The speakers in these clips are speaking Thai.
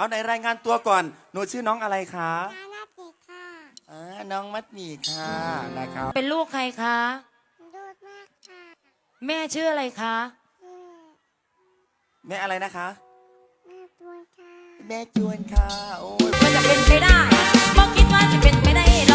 เอาในรายงานตัวก่อน หนูชื่อน้องอะไรคะนานาติค่ะอ่าน้องมัดหมี่ค่ะนะครับ เป็นลูกใครคะ ดูดมากค่ะแม่ชื่ออะไรคะ อืมแม่อะไรนะคะ แม่ตัวค่ะ แม่จวนค่ะ โอ้ย มันจะเป็นไปได้บอกคิดว่าจะเป็นไปได้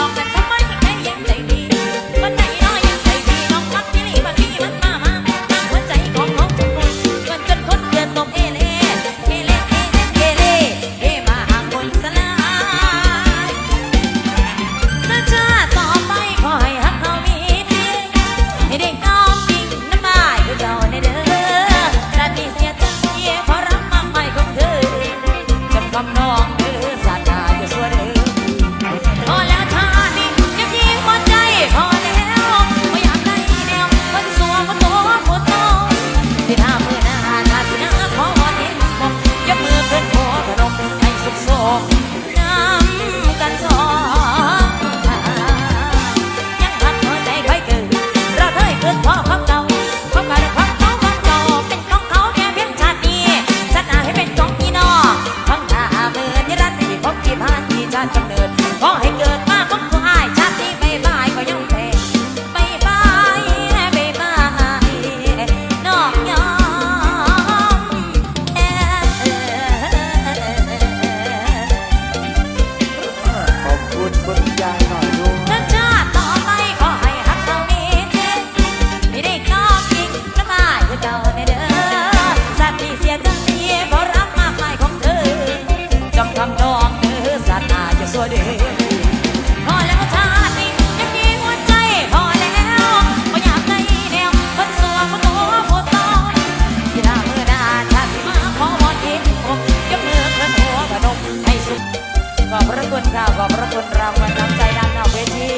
ค่ะ ขอบพระคุณรางวัลน้ำใจด้านหน้าเวที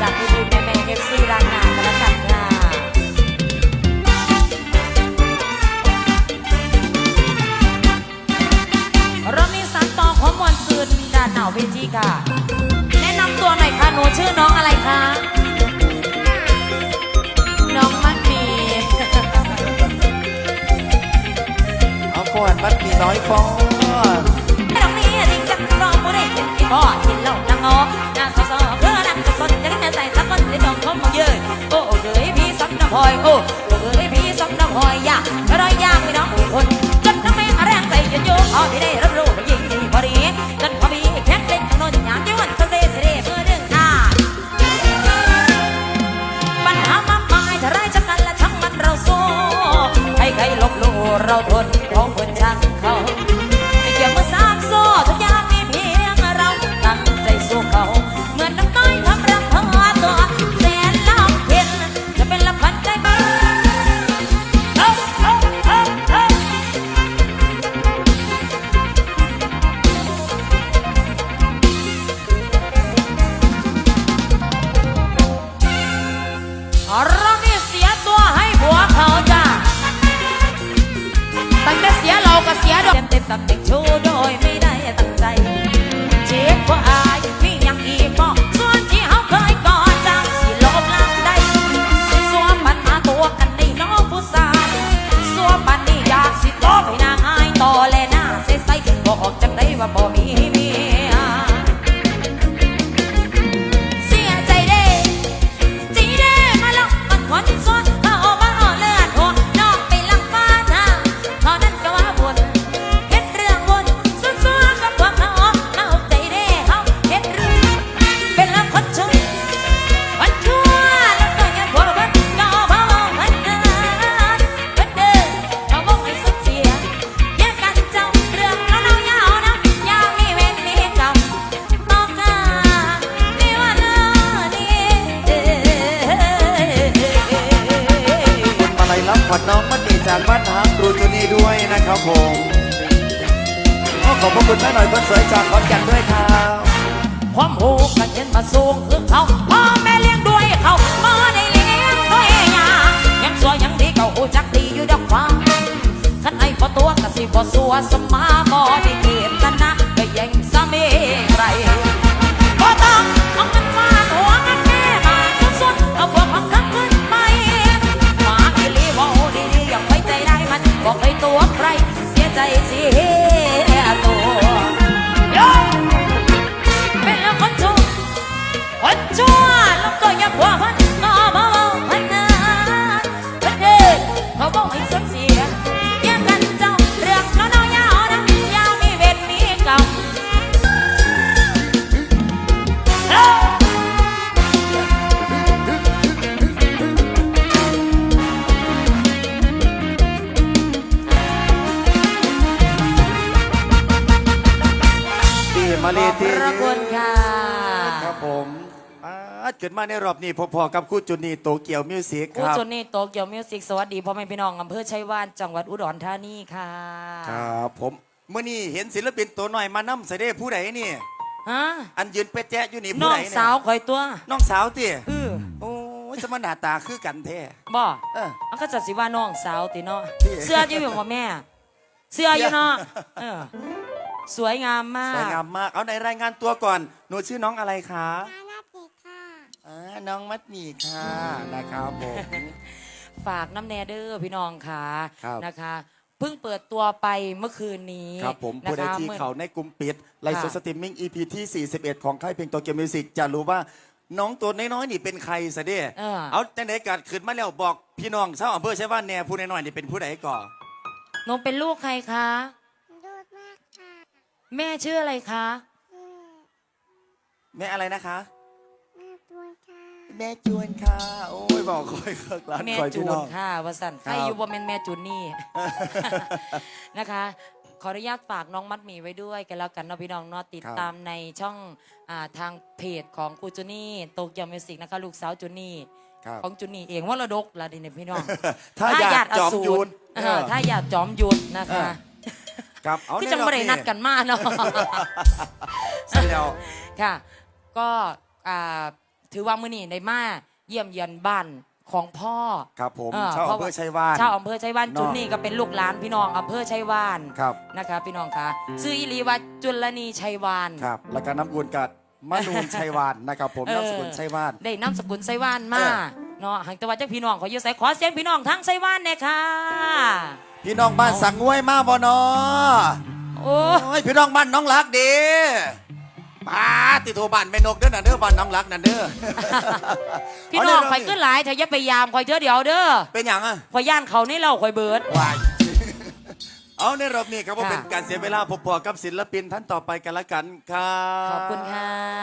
จากพี่ดีแม่แม่เอฟซีร้านนากันละกันค่ะเรามีสารต่อของมวลซืนด้านหน้าเวทีค่ะ แนะนำตัวหน่อยค่ะ หนูชื่อน้องอะไรคะน้องมัดมีเอาฟอนมัดมีน้อยฟอน พ่อกินเล้านังงอหน้าสาวๆเพื่อนั่งสดจะได้ใส่สักคนได้ดองเขามาเยอะโอ้เอ๋ยพี่สักน้ำพลอยโอ้เอ๋ยพี่สักน้ำพลอยยากก็ร้อยยากไม่น้องอีกคนจนน้ำแม่แรงใจจนโยกพอที่ได้รับรู้ยิ่งดีพอดีจนพอมีแค่เล่นถนนยามที่วันเสเสเสเมื่อเรื่องอ่านปัญหามากมายถ้าร้ายจากกันและทั้งมันเราสู้ให้ใครลบลู่เราทน สียด ขวัญน้องมัดหมี่จากบ้านฮักครูจูนี่ด้วยนะครับผมขอขอบพระคุณแม่หน่อยคนสวยจากขอนแก่นด้วยครับความโหกันเห็นมาสูงคือเขาพ่อแม่เลี้ยงด้วยเขาพ่อได้เลี้ยงด้วยยายังสวยยังดีเขาหูจักดีอยู่ดอกฟ้าขันไอ้พอตัวกะสิพอสัวสมาบ่ได้เกียรตินะก็ยังสามีไร มาลีขอบตีพระคุณค่ะ ครับผมอ่าเกิดมาในรอบนี้พอๆกับคู่จุนีโตเกียวมิวสิกกูครับ จนนี่โตเกียวมิวสิกสวัสดีพ่อแม่พี่น้องอำเภอชัยวานจังหวัดอุดรธานีค่ะครับผมเมื่อนี้เห็นศิลปินตัวหน่อยมานำเสด็จผู้ใดนี่ ฮะอันยืนเป๊ะแจ๊ะอยู่นี่น้ผู้อใดงเนี่ยสาวคอยตัวน้องสาวเตี้ยเออโอ้ยสมนาตาคือกันแท้ บ่เออมันก็จะสิว่าน้องสาวติเนาะพี่ เสื้ออยู่บ่แม่ เสื้ออยู่เนาะเออ สวยงามมาสวยกงามมาก เอาในรายงานตัวก่อน หนูชื่อน้องอะไรคะนานาติค่ะอ่าน้องมัดหมี่ค่ะนะครับผม ฝากน้ำแนเดอร์พี่น้องค่ะครับ นะคะ เพิ่งเปิดตัวไปเมื่อคืนนี้ครับผมนะผู้ใดคะที่มื่อ เขาในกลุ่มปิดไลฟ์สดค่ะสตรีมมิ่ง EP ที่ 41 ของค่ายเพลงโตเกียวมิวสิกจะรู้ว่าน้องตัวน้อยๆนี่เป็นใครซะเด้เออ เอาจังไดกัดขึ้นมาแล้วบอกพี่น้องชาวอำเภอใช่ว่าแน่ผู้น้อยๆนี่เป็นผู้ใดก่อนน้องเป็นลูกใครคะดูดมากค่ะ แม่ชื่ออะไรคะอืมแม่อะไรนะคะ แม่ตัวค่ะแม่จวนค่ะ โอ้ยบอกคอยเคิกร้านแม่คอยจูพี่นน้อง ค่ะวสันครับใครอยู่บ่แม่นแม่จูนนี่ นะคะ ขออนุญาตฝากน้องมัดหมีไว้ด้วยกันแล้วกันเนาะพี่น้องเนาะติดครับตามในช่องอาทางเพจของครูจูนี่โตเกียวมิวสิกนะคะ ลูกสาวจูนี่ ครับ ของจูนี่เองว่าระดกละดิเนี่ยพี่น้อง ถ้าอยากจอมยูนเออถ้าอยากจอมยุนนะคะ ครับเอาที่ในจังรอบไม่ได้นัดกันมากเนาะใช่แล้วค่ะ ก็อ่าถือว่ามื้อนี้ได้มาเยี่ยมเยือนบ้านของพ่อครับผมเออชาวเพราะอำเภอว่าชัยวานชาวอำเภอชัยวานเนาะจุนนี่ก็เป็นลูกหลานพี่น้องอำเภอชัยวานครับนะคะพี่น้องคะชื่ออิลีว่าจุลนีชัยวานครับแล้วก็น้ำกุลกัดมะนูนชัยวานนะครับผมเออนามสกุลชัยวานได้นามสกุลชัยวานมาเออเนาะหางตะวันจากพี่น้องขออยู่ใส่ขอเสียงพี่น้องทั้งชัยวานเนี่ยค่ะ พี่น้องบ้านสังงวยมาบ่นอโอ้โอ้ยพี่น้องบ้านน้องรักดีป้าติโทรบ้านแม่นกเด้อน่ะเด้อบ้านน้องรักน่ะเด้อ พี่น้องเาคอยขึ้นหลายเธออย่าไปยามคอยเธอเดี๋ยวเด้อเป็นอย่างอะคอยย่านเขานี่เราคอยเบิด วาย เอาในรอบนี้ครับว่าค่ะ เป็นการเสียเวลาพบๆกับศิลปินท่านต่อไปกันละกันครับ ขอบคุณค่ะ